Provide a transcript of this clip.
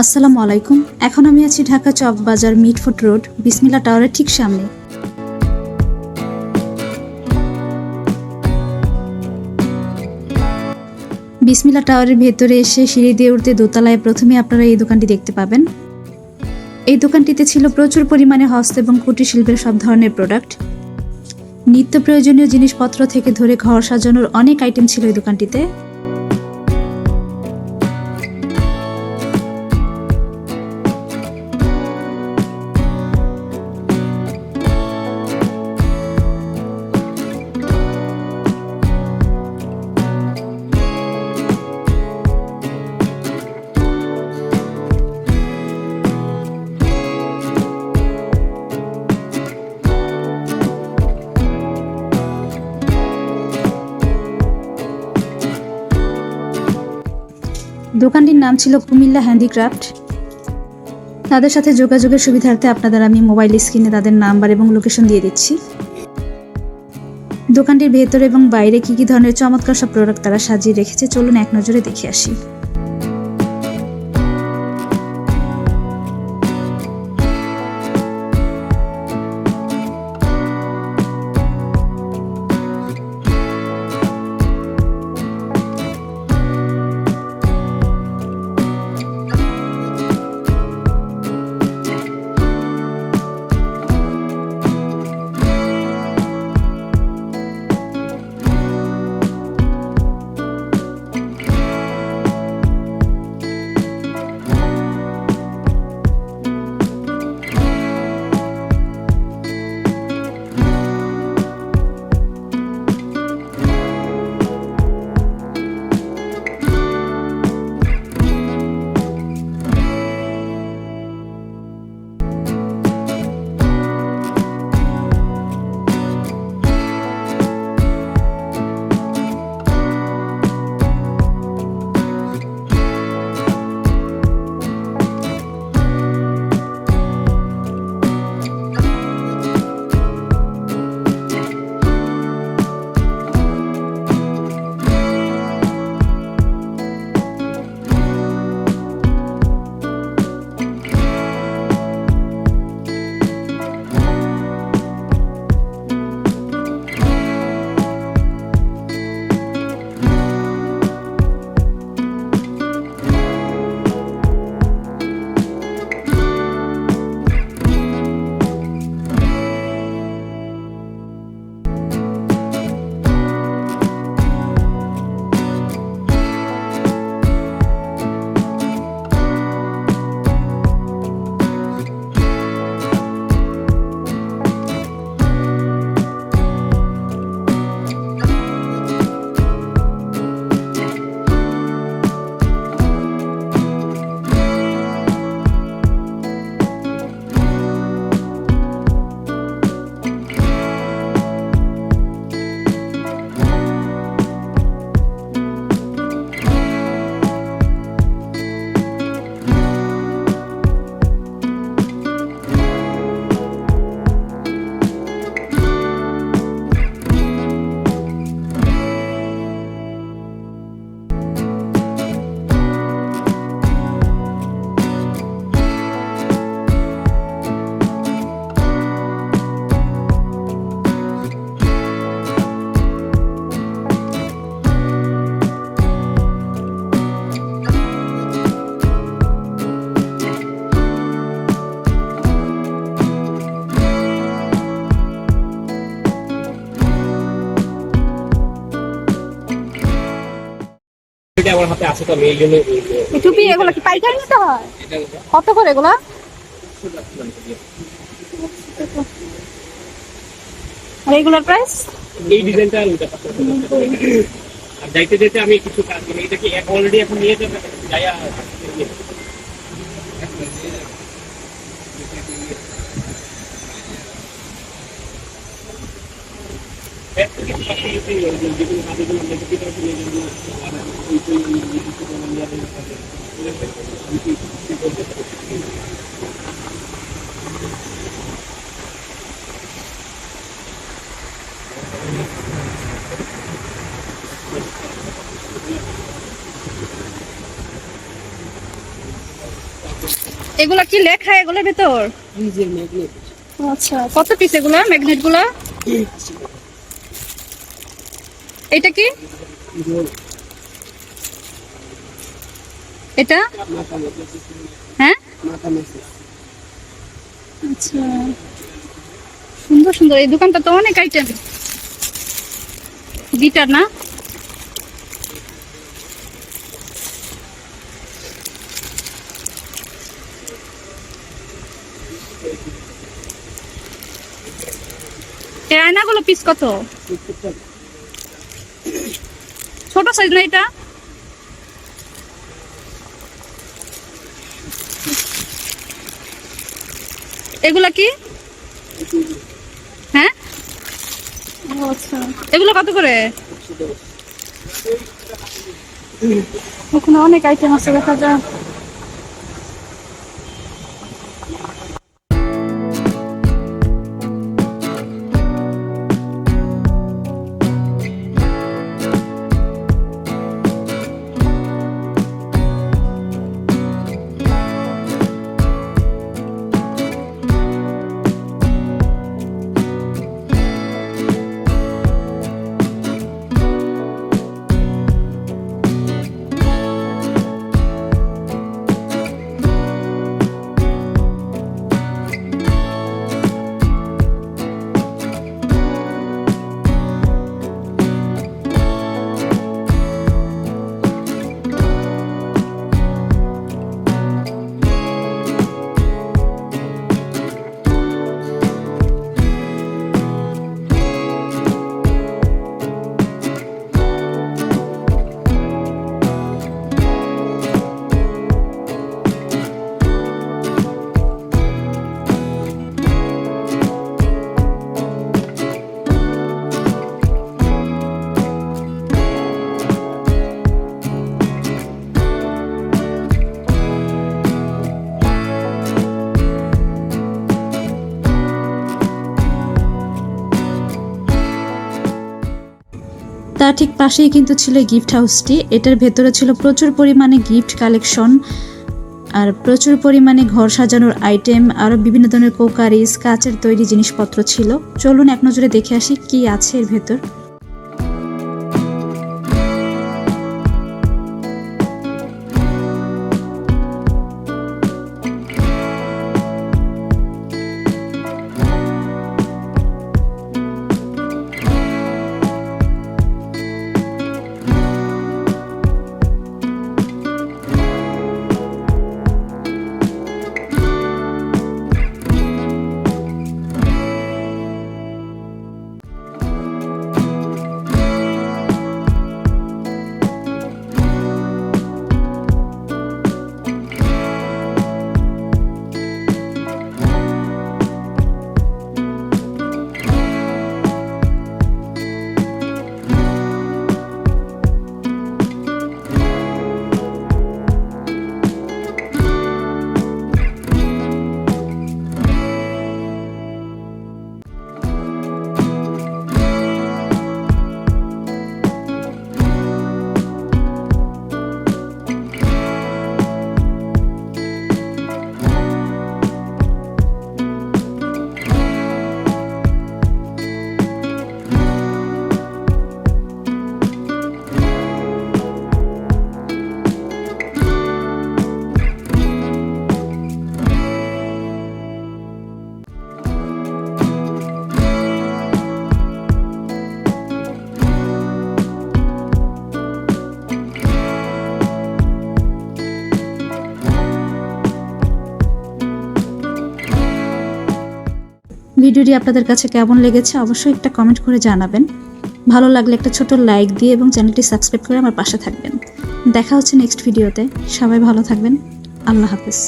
আসসালামু আলাইকুম। এখন আমি আছি ঢাকা চক বাজার মিটফুট রোড, বিসমিল্লা টাওয়ারের ঠিক সামনে। বিসমিল্লা টাওয়ারের ভেতরে এসে সিঁড়ি দিয়ে উঠতে দোতলায় প্রথমে আপনারা এই দোকানটি দেখতে পাবেন। এই দোকানটিতে ছিল প্রচুর পরিমাণে হস্ত এবং কুটির শিল্পের সব ধরনের প্রোডাক্ট। নিত্য প্রয়োজনীয় জিনিসপত্র থেকে ধরে ঘর সাজানোর অনেক আইটেম ছিল এই দোকানটিতে। দোকানটির নাম ছিল কুমিল্লা হ্যান্ডিক্রাফট। তাদের সাথে যোগাযোগের সুবিধার্থে আপনাদের আমি মোবাইল স্ক্রিনে তাদের নাম্বার এবং লোকেশন দিয়ে দিচ্ছি। দোকানটির ভেতরে এবং বাইরে কি কি ধরনের চমৎকার সব প্রোডাক্ট তারা সাজিয়ে রেখেছে, চলুন এক নজরে দেখে আসি। আমার হাতে আছে তো আমি এই জন্য এই টুপি এগুলো কি পাইকারি নিতে হয়? কত করে এগুলো? আর এগুলোর প্রাইস এই ডিজাইনটা আর যাইতে যেতে আমি কিছু কাজ করি। এটা কি অলরেডি এখন নিয়ে যাবে। যাইয়া নিয়ে যাবে? এর থেকে পাশে এই যে- যে- যেগুলো কাজগুলো আমরা দেখতে পাচ্ছি, যেগুলো আর ওই তো এই- এই কিছু কোনো নিয়ে যাবে না। আমি কি- কি বলতে পারি? এগুলা কি লেখা এগুলোর ভেতর? আচ্ছা কত পিস এগুলা? ম্যাগনেটগুলা? এটা কি? এটা? হ্যাঁ? আচ্ছা। সুন্দর সুন্দর। এই দোকানটা তো অনেক আইটেম গিটার না? এই আয়নাগুলো পিস কত? ছোট সাইজ না এটা? এগুলা কি? হ্যাঁ? ও আচ্ছা এগুলো কত করে? ওখানে অনেক আইটেম আছে দেখা যায় তার ঠিক পাশেই কিন্তু ছিল গিফট হাউসটি এটার ভেতরে ছিল প্রচুর পরিমাণে গিফট কালেকশন আর প্রচুর পরিমাণে ঘর সাজানোর আইটেম আরও বিভিন্ন ধরনের কোকারিস কাচের তৈরি জিনিসপত্র ছিল। চলুন এক নজরে দেখে আসি কি আছে এর ভেতর। ভিডিওটি আপনাদের কাছে কেমন লেগেছে অবশ্যই একটা কমেন্ট করে জানাবেন। ভালো লাগলে একটা ছোট লাইক দিয়ে এবং চ্যানেলটি সাবস্ক্রাইব করে আমার পাশে থাকবেন। দেখা হচ্ছে নেক্সট ভিডিওতে সবাই ভালো থাকবেন। আল্লাহ হাফেজ।